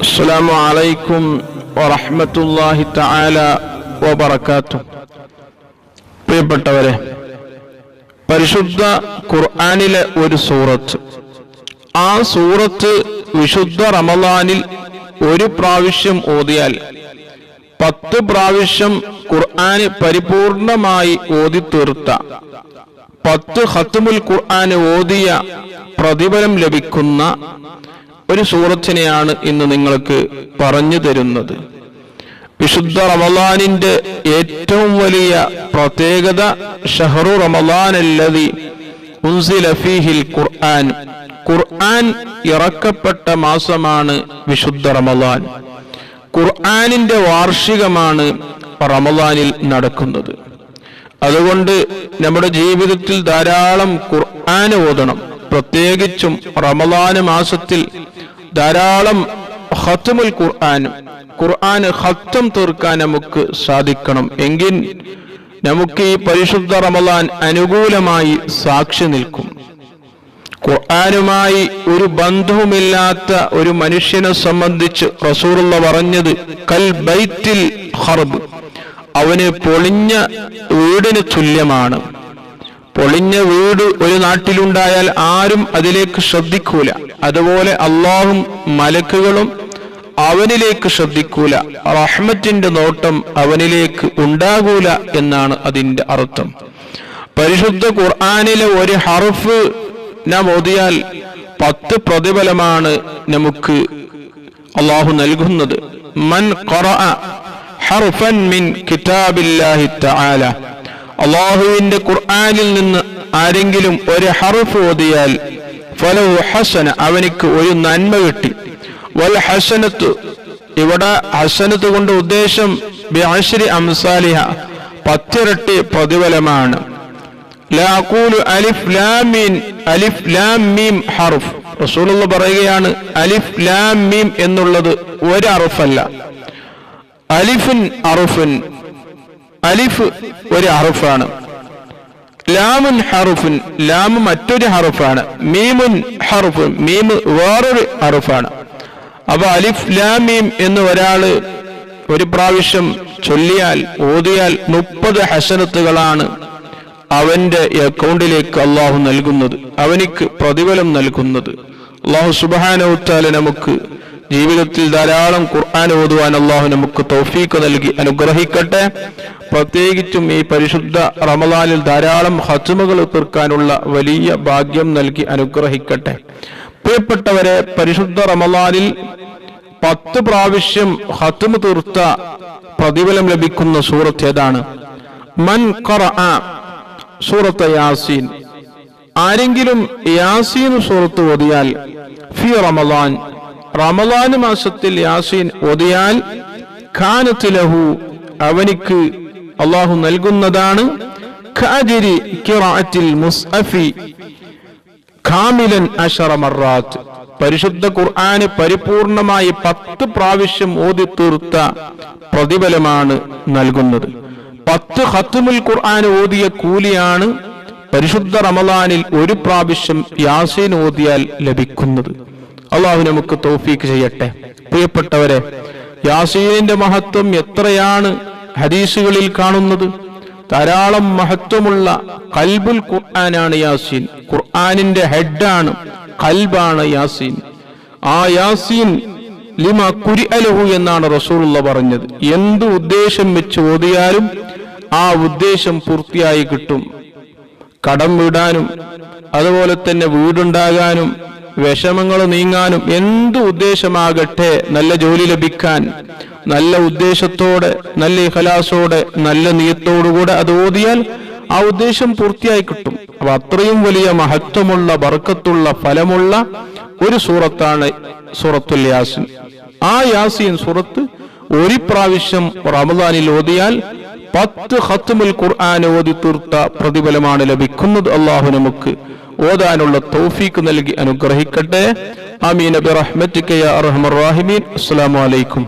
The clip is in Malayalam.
السلام عليكم ورحمة الله تعالى وبركاته പ്രിയപ്പെട്ടവരെ പരിശുദ്ധ ഖുർആനിലെ ഒരു സൂറത്ത് ആ സൂറത്ത് വിശുദ്ധ റമദാനിൽ ഒരു പ്രാവശ്യം ഓതിയാൽ പത്ത് പ്രാവശ്യം ഖുർആന് പരിപൂർണമായി ഓതി തീർത്ത പത്ത് ഹത്തുമുൽ ഖുർആന് ഓതിയ പ്രതിഫലം ലഭിക്കുന്ന ഒരു സൂറത്തിനെയാണ് ഇന്ന് നിങ്ങൾക്ക് പറഞ്ഞു തരുന്നത്. വിശുദ്ധ റമദാനിന്റെ ഏറ്റവും വലിയ പ്രത്യേകത ഷഹറു റമലാൻ അല്ലതി ഫീഹിൽ ഖുർആൻ. ഖുർആൻ ഇറക്കപ്പെട്ട മാസമാണ് വിശുദ്ധ റമദാൻ. ഖുർആാനിന്റെ വാർഷികമാണ് റമദാനിൽ നടക്കുന്നത്. അതുകൊണ്ട് നമ്മുടെ ജീവിതത്തിൽ ധാരാളം ഖുർആൻ ഓതണം. പ്രത്യേകിച്ചും റമദാന് മാസത്തിൽ ധാരാളം ഹത്തുമുൽ ഖുർആാനും ഖുർആൻ ഹത്തം തീർക്കാൻ നമുക്ക് സാധിക്കണം. എങ്കിൽ നമുക്ക് ഈ പരിശുദ്ധ റമദാൻ അനുകൂലമായി സാക്ഷി നിൽക്കും. ഖുർആാനുമായി ഒരു ബന്ധവുമില്ലാത്ത ഒരു മനുഷ്യനെ സംബന്ധിച്ച് റസൂറുള്ള പറഞ്ഞത് കൽ ബൈത്തിൽ ഹർബ്. അവന് പൊളിഞ്ഞ വീടിന് തുല്യമാണ്. പൊളിഞ്ഞ വീട് ഒരു നാട്ടിലുണ്ടായാൽ ആരും അതിലേക്ക് ശ്രദ്ധിക്കൂല. അതുപോലെ അള്ളാഹും മലക്കുകളും അവനിലേക്ക് ശ്രദ്ധിക്കൂല. റഹ്മത്തിന്റെ നോട്ടം അവനിലേക്ക് ഉണ്ടാകൂല എന്നാണ് അതിന്റെ അർത്ഥം. പരിശുദ്ധ ഖുർആാനിലെ ഒരു ഹർഫ് നാം ഓതിയാൽ പത്ത് പ്രതിഫലമാണ് നമുക്ക് അള്ളാഹു നൽകുന്നത്. മൻ ഹർഫൻ മിൻ കിതാബില്ലാഹി തആല. അള്ളാഹുവിന്റെ ഖുർആാനിൽ നിന്ന് ആരെങ്കിലും ഒരു ഹർഫ് ഓതിയാൽ ഫലവു ഹസന അവനിക്ക് ഒരു നന്മ കിട്ടി. വൽ ഹസനത്ത് ഇവിടെ ഹസനത്ത് കൊണ്ട് ഉദ്ദേശം ബിഅശ്രി അംസാലിഹ പത്തിരട്ടി പ്രതിഫലമാണ്. ലാ അലിഫ് ലാം മീൻ അലിഫ് ലാം മീം ഹർഫ്. റസൂലുള്ള പറയുകയാണ് അലിഫ് ലാം മീം എന്നുള്ളത് ഒരു അറുഫല്ല. അലിഫിൻ അറുഫുൻ അലിഫ് ഒരു ഹറുഫാണ്. ലാമുൻ ഹറുഫുൻ ലാമ് മറ്റൊരു ഹറുഫാണ്. മീമുൻ ഹറുഫുൻ മീമ് വേറൊരു ഹറുഫാണ്. അപ്പൊ അലിഫ് ലാം മീം എന്ന് ഒരാൾ ഒരു പ്രാവശ്യം ചൊല്ലിയാൽ ഓതിയാൽ മുപ്പത് ഹസനത്തുകളാണ് അവന്റെ അക്കൗണ്ടിലേക്ക് അള്ളാഹു നൽകുന്നത് അവനിക്ക് പ്രതിഫലം നൽകുന്നത്. അള്ളാഹു സുബാനവുത്താൽ നമുക്ക് ജീവിതത്തിൽ ധാരാളം ഖുർആൻ ഓതുവാൻ അള്ളാഹു നമുക്ക് തൗഫീക്ക് നൽകി അനുഗ്രഹിക്കട്ടെ. പ്രത്യേകിച്ചും ഈ പരിശുദ്ധ റമദാനിൽ ധാരാളം ഹജ്മകൾ തീർക്കാനുള്ള വലിയ ഭാഗ്യം നൽകി അനുഗ്രഹിക്കട്ടെ. പ്രിയപ്പെട്ടവരെ പരിശുദ്ധ റമദാനിൽ പത്ത് പ്രാവശ്യം ഹത്തുമ തീർത്ത പ്രതിഫലം ലഭിക്കുന്ന സൂറത്ത് ഏതാണ്? മൻ സൂറത്ത് യാസീൻ. ആരെങ്കിലും യാസീൻ സൂറത്ത് ഓതിയാൽ ഫി റമദാൻ റമദാൻ മാസത്തിൽ യാസീൻ ഒതിയാൽ ഖാനത്ത് ലഹു അവനിക്ക് അള്ളാഹു നൽകുന്നതാണ് പരിശുദ്ധ ഖുർആന് പരിപൂർണമായി പത്ത് പ്രാവശ്യം ഓതി തീർത്ത പ്രതിഫലമാണ് നൽകുന്നത്. പത്ത് ഹത്തുമുൽ ഖുർആൻ ഓതിയ കൂലിയാണ് പരിശുദ്ധ റമദാനിൽ ഒരു പ്രാവശ്യം യാസീൻ ഓതിയാൽ ലഭിക്കുന്നത്. അള്ളാഹു നമുക്ക് തോഫീക്ക് ചെയ്യട്ടെ. പ്രിയപ്പെട്ടവരെ യാസീനിന്റെ മഹത്വം എത്രയാണ് ഹദീസുകളിൽ കാണുന്നത്? ധാരാളം മഹത്വമുള്ള കൽബുൽ ഖുർആനാണ് യാസീൻ. ഖുർആാനിന്റെ ഹെഡാണ് കൽബാണ് യാസീൻ. ആ യാസീൻ ലിമ കുരി അലഹു എന്നാണ് റസൂലുള്ള പറഞ്ഞത്. എന്ത് ഉദ്ദേശം വെച്ച് ഓതിയാലും ആ ഉദ്ദേശം പൂർത്തിയായി കിട്ടും. കടം വിടാനും അതുപോലെ തന്നെ വീടുണ്ടാകാനും വിഷമങ്ങൾ നീങ്ങാനും എന്ത് ഉദ്ദേശമാകട്ടെ നല്ല ജോലി ലഭിക്കാൻ നല്ല ഉദ്ദേശത്തോടെ നല്ല ഇഹലാസോടെ നല്ല നീയത്തോടുകൂടെ അത് ഓതിയാൽ ആ ഉദ്ദേശം പൂർത്തിയായി കിട്ടും. അപ്പൊ അത്രയും വലിയ മഹത്വമുള്ള ബർക്കത്തുള്ള ഫലമുള്ള ഒരു സൂറത്താണ് സൂറത്തുൽ യാസിൻ. ആ യാസീൻ സൂറത്ത് ഒരു പ്രാവശ്യം റമദാനിൽ ഓതിയാൽ പത്ത് ഹത്തുമുൽ ഖുർആൻ ഓതി തീർത്ത പ്രതിഫലമാണ് ലഭിക്കുന്നത്. അള്ളാഹു നമുക്ക് ഓതാനുള്ള തൗഫീക്ക് നൽകി അനുഗ്രഹിക്കട്ടെ. അമീൻ അബിറഹ്മിൻ യാ അർഹമർ റാഹിമീൻ. അസ്സലാമു അലൈക്കും.